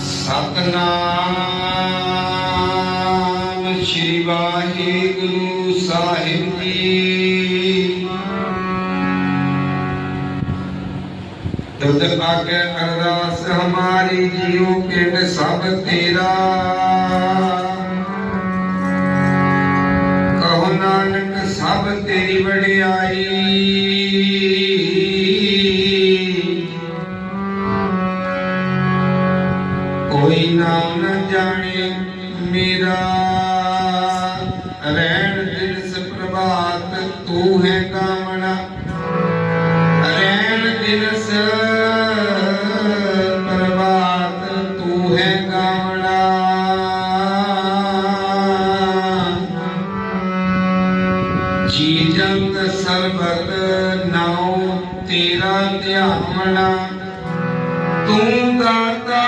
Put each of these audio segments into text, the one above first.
ਸਤਨਾਮ ਸ਼੍ਰੀ ਵਾਹਿਗੁਰੂ ਸਾਹਿਬ ਜੀ। ਤੁਧ ਆਗੇ ਅਰਦਾਸ ਹਮਾਰੀ ਜੀਉ ਕੇ ਸਭ ਤੇਰਾ। ਨਾਨਕ ਸਭ ਤੇਰੀ ਵਡਿਆਈ। ਕੋਈ ਨਾਮ ਨਾ ਜਾਣੇ ਮੇਰਾ। ਰਹਿਣ ਦਿਨ ਪ੍ਰਭਾਤ ਤੂੰ ਹੈ ਕਾਮਣਾ ਜੀ ਜੰਤ ਸਰਬਤ ਨਾਉ, ਤੇਰਾ ਧਿਆਵਣਾ ਤੂੰ ਦਾਤਾ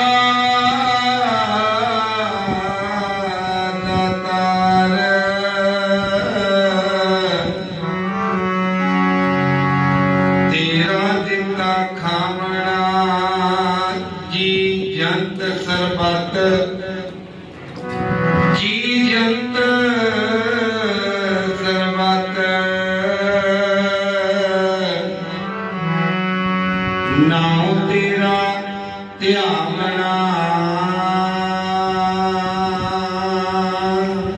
ਦਾਤਾਰ। ਤੇਰਾ ਦਿੱਤਾ ਖਾਵਣਾ ਜੀ ਜੰਤ ਸਰਬਤ ਨਾਉ ਤੇਰਾ ਧਿਆਨ